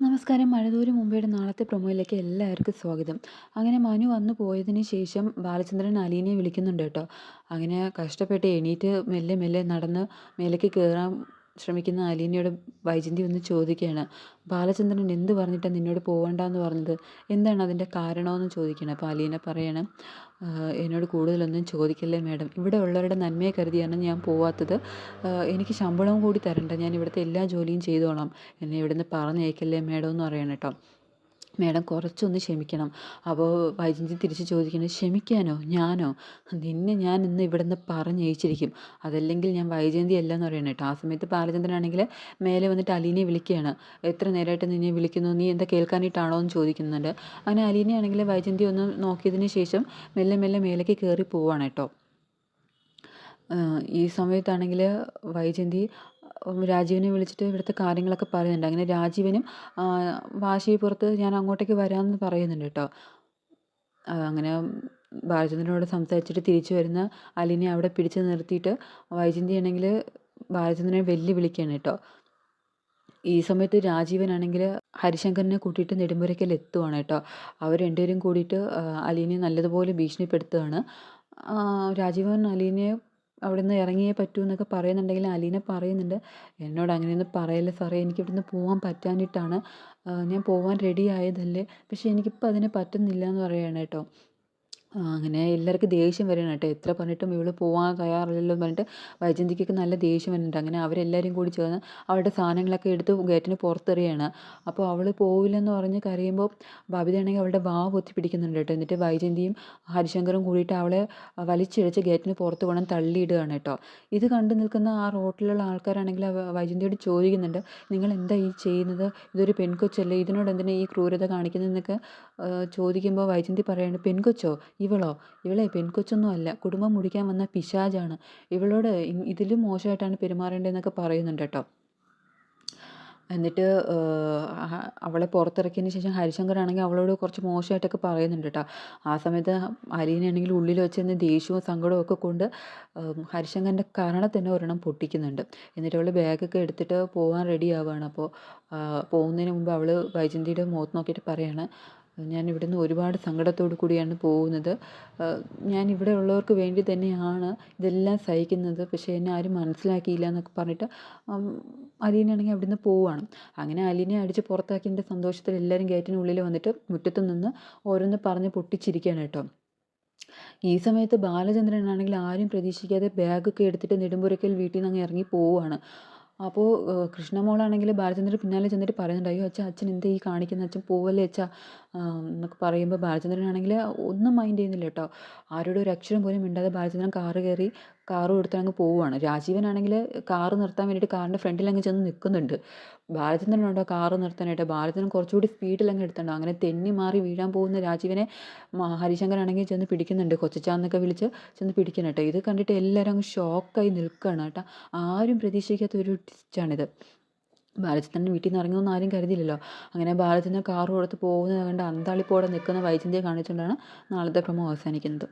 നമസ്കാരം. മഴതൂര് മുംബൈയുടെ നാളത്തെ പ്രൊമോയിലേക്ക് എല്ലാവർക്കും സ്വാഗതം. അങ്ങനെ മനു വന്നു പോയതിന് ശേഷം ബാലചന്ദ്രൻ അലീനെ വിളിക്കുന്നുണ്ട് കേട്ടോ. അങ്ങനെ കഷ്ടപ്പെട്ട് എണീറ്റ് മെല്ലെ മെല്ലെ നടന്ന് മേലേക്ക് കയറാൻ ശ്രമിക്കുന്ന അലീനയോട് വൈജന്തി ഒന്ന് ചോദിക്കുകയാണ് ബാലചന്ദ്രൻ എന്ത് പറഞ്ഞിട്ടാണ് നിന്നോട് പോകണ്ടെന്ന് പറഞ്ഞത്? എന്താണ് അതിന്റെ കാരണമെന്ന് ചോദിക്കുകയാണ്. അപ്പോൾ അലീന പറയണം എന്നോട് കൂടുതലൊന്നും ചോദിക്കല്ലേ മാഡം. ഇവിടെ ഉള്ളവരുടെ നന്മയെ കരുതിയാണ് ഞാൻ പോവാത്തത്. എനിക്ക് ശമ്പളവും കൂടി തരണ്ട. ഞാൻ ഇവിടുത്തെ എല്ലാ ജോലിയും ചെയ്തോളാം. എന്നെ ഇവിടുന്ന് പറഞ്ഞയക്കല്ലേ മാഡം എന്ന് പറയണം കേട്ടോ. മേഡം കുറച്ചൊന്ന് ക്ഷമിക്കണം. അപ്പോൾ വൈജന്തി തിരിച്ച് ചോദിക്കുന്നത് ക്ഷമിക്കാനോ? ഞാനോ? നിന്നെ ഞാൻ ഇന്ന് ഇവിടെ നിന്ന് പറഞ്ഞയച്ചിരിക്കും. അതല്ലെങ്കിൽ ഞാൻ വൈജയന്തി അല്ല എന്ന് പറയണം കേട്ടോ. ആ സമയത്ത് ബാലചന്ദ്രനാണെങ്കിൽ മേലെ വന്നിട്ട് അലീനെ വിളിക്കുകയാണ്. എത്ര നേരമായിട്ട് നിന്നെ വിളിക്കുന്നു? നീ എന്താ കേൾക്കാനായിട്ടാണോ എന്ന് ചോദിക്കുന്നുണ്ട്. അങ്ങനെ അലീനെ ആണെങ്കിൽ വൈജയന്തി ഒന്ന് നോക്കിയതിന് ശേഷം മെല്ലെ മെല്ലെ മേലേക്ക് കയറി പോവാണ് കേട്ടോ. ഈ സമയത്താണെങ്കിൽ വൈജയന്തി രാജീവിനെ വിളിച്ചിട്ട് ഇവിടുത്തെ കാര്യങ്ങളൊക്കെ പറയുന്നുണ്ട്. അങ്ങനെ രാജീവനും വാശി പുറത്ത് ഞാൻ അങ്ങോട്ടേക്ക് വരാമെന്ന് പറയുന്നുണ്ട് കേട്ടോ. അങ്ങനെ ബാലചന്ദ്രനോട് സംസാരിച്ചിട്ട് തിരിച്ചു വരുന്ന അലിനെ അവിടെ പിടിച്ചു നിർത്തിയിട്ട് വൈജന്തി ആണെങ്കിൽ ബാലചന്ദ്രനെ വെല്ലുവിളിക്കുകയാണ് കേട്ടോ. ഈ സമയത്ത് രാജീവനാണെങ്കിൽ ഹരിശങ്കറിനെ കൂട്ടിയിട്ട് നെടുമ്പുരയ്ക്കൽ എത്തുവാണ് കേട്ടോ. അവർ രണ്ടുപേരും കൂടിയിട്ട് അലീനെ നല്ലതുപോലെ ഭീഷണിപ്പെടുത്തുകയാണ്. രാജീവൻ അലീനയെ നിന്ന് ഇറങ്ങിയേ പറ്റൂ എന്നൊക്കെ പറയുന്നുണ്ടെങ്കിൽ അലീന പറയുന്നുണ്ട്. എന്നോട് അങ്ങനെയൊന്നും പറയല്ലേ സാറേ എനിക്ക് ഇവിടുന്ന് പോകാൻ പറ്റാഞ്ഞിട്ടാണ് ഞാൻ പോകാൻ റെഡി ആയതല്ലേ. പക്ഷേ എനിക്കിപ്പോൾ അതിന് പറ്റുന്നില്ല എന്ന് പറയുകയാണ് കേട്ടോ. അങ്ങനെ എല്ലാവർക്കും ദേഷ്യം വരികയാണ് കേട്ടോ. എത്ര പറഞ്ഞിട്ടും ഇവൾ പോകാൻ തയ്യാറല്ലല്ലോ എന്ന് പറഞ്ഞിട്ട് വൈജന്തിക്കൊക്കെ നല്ല ദേഷ്യം വരുന്നുണ്ട്. അങ്ങനെ അവരെല്ലാവരും കൂടി ചേർന്ന് അവളുടെ സാധനങ്ങളൊക്കെ എടുത്ത് ഗേറ്റിന് പുറത്തെറിയാണ്. അപ്പോൾ അവൾ പോവില്ലെന്ന് പറഞ്ഞ് കരയുമ്പോൾ ബബിതയാണെങ്കിൽ അവളുടെ വാ പൊത്തി പിടിക്കുന്നുണ്ട് കേട്ടോ. എന്നിട്ട് വൈജന്തിയും ഹരിശങ്കറും കൂടിയിട്ട് അവളെ വലിച്ചിഴച്ച് ഗേറ്റിന് പുറത്ത് പോകണം തള്ളിയിടുകയാണ് കേട്ടോ. ഇത് കണ്ടു നിൽക്കുന്ന ആ റോട്ടിലുള്ള ആൾക്കാരാണെങ്കിൽ വൈജന്തിയോട് ചോദിക്കുന്നുണ്ട് നിങ്ങൾ എന്താ ഈ ചെയ്യുന്നത്? ഇതൊരു പെൺകൊച്ചല്ലേ? ഇതിനോട് എന്തിനാ ഈ ക്രൂരത കാണിക്കുന്നതെന്നൊക്കെ ചോദിക്കുമ്പോൾ വൈജന്തി പറയുന്നത് പെൺകൊച്ചോ? ഇവളോ? ഇവളെ പെൺകൊച്ചൊന്നും അല്ല. കുടുംബം മുടിക്കാൻ വന്ന പിശാജാണ്. ഇവളോട് ഇതിലും മോശമായിട്ടാണ് പെരുമാറേണ്ടതെന്നൊക്കെ പറയുന്നുണ്ട് കേട്ടോ. എന്നിട്ട് അവളെ പുറത്തിറക്കിയതിന് ശേഷം ഹരിശങ്കറാണെങ്കിൽ അവളോട് കുറച്ച് മോശമായിട്ടൊക്കെ പറയുന്നുണ്ട് കേട്ടോ. ആ സമയത്ത് അലീനയാണെങ്കിൽ ഉള്ളിൽ വെച്ചിരുന്ന ദേഷ്യവും സങ്കടവും ഒക്കെ കൊണ്ട് ഹരിശങ്കറിന്റെ കരണ തന്നെ ഒരെണ്ണം പൊട്ടിക്കുന്നുണ്ട്. എന്നിട്ട് അവൾ ബാഗൊക്കെ എടുത്തിട്ട് പോകാൻ റെഡി ആവുകയാണ്. അപ്പോൾ പോകുന്നതിന് മുമ്പ് അവൾ വൈജന്തിയുടെ മുഖത്ത് നോക്കിയിട്ട് പറയാണ് ഞാൻ ഇവിടുന്ന് ഒരുപാട് സങ്കടത്തോടു കൂടിയാണ് പോകുന്നത്. ഞാൻ ഇവിടെ ഉള്ളവർക്ക് വേണ്ടി തന്നെയാണ് ഇതെല്ലാം സഹിക്കുന്നത്. പക്ഷേ എന്നെ ആരും മനസ്സിലാക്കിയില്ല എന്നൊക്കെ പറഞ്ഞിട്ട് അലീനയാണെങ്കിൽ അവിടുന്ന് പോവുകയാണ് അങ്ങനെ അലീനെ അടിച്ച് പുറത്താക്കിയതിന്റെ സന്തോഷത്തിൽ എല്ലാവരും ഗേറ്റിനുള്ളിൽ വന്നിട്ട് മുറ്റത്ത് നിന്ന് ഓരോന്ന് പറഞ്ഞ് പൊട്ടിച്ചിരിക്കുകയാണ് കേട്ടോ. ഈ സമയത്ത് ബാലചന്ദ്രനാണെങ്കിൽ ആരും പ്രതീക്ഷിക്കാതെ ബാഗൊക്കെ എടുത്തിട്ട് നെടുമ്പുരക്കൽ വീട്ടിൽ നിന്ന് അങ്ങ് ഇറങ്ങി പോവുകയാണ് അപ്പോൾ കൃഷ്ണമോളാണെങ്കിൽ ബാലചന്ദ്രൻ പിന്നാലെ ചെന്നിട്ട് പറയുന്നുണ്ട് അയ്യോ അച്ഛാ അച്ഛൻ എന്താ ഈ കാണിക്കുന്ന? അച്ഛൻ പോവല്ലേ അച്ഛാ? എന്നൊക്കെ പറയുമ്പോൾ ബാലചന്ദ്രനാണെങ്കിൽ ഒന്നും മൈൻഡ് ചെയ്യുന്നില്ല കേട്ടോ ആരോടും ഒരു അക്ഷരം പോലും മിണ്ടാതെ ബാലചന്ദ്രൻ കാറ് കയറി കാറ് കൊടുത്ത് അങ്ങ് പോവുകയാണ് രാജീവനാണെങ്കിൽ കാറ് നിർത്താൻ വേണ്ടിയിട്ട് കാറിന്റെ ഫ്രണ്ടിൽ അങ്ങ് ചെന്ന് നിൽക്കുന്നുണ്ട് ബാലചന്ദ്രനുണ്ടോ കാറ് നിർത്താനായിട്ട്? ബാലചന്ദ്രൻ കുറച്ചുകൂടി സ്പീഡിൽ അങ്ങ് എടുത്തുണ്ടോ? അങ്ങനെ തെന്നി മാറി വീഴാൻ പോകുന്ന രാജീവനെ ഹരിശങ്കരാണെങ്കിൽ ചെന്ന് പിടിക്കുന്നുണ്ട്. കൊച്ചച്ചാന്നൊക്കെ വിളിച്ച് ചെന്ന് പിടിക്കണം ഇത് കണ്ടിട്ട് എല്ലാവരും അങ്ങ് ഷോക്കായി നിൽക്കുകയാണ് കേട്ടോ ആരും പ്രതീക്ഷിക്കാത്ത ഒരു ട്വിസ്റ്റാണിത് ബാലചന്ദ്രൻ വീട്ടിൽ നിന്ന് ഇറങ്ങുമെന്ന് ആരും കരുതിയില്ലല്ലോ. അങ്ങനെ ബാലചന്ദ്രൻ കാറ് കൊടുത്ത് പോകുന്നത് കണ്ട് അന്താളിപ്പോടെ നിൽക്കുന്ന വൈചന്തിയെ കാണിച്ചുകൊണ്ടാണ് നാളത്തെ പ്രമോ അവസാനിക്കുന്നത്.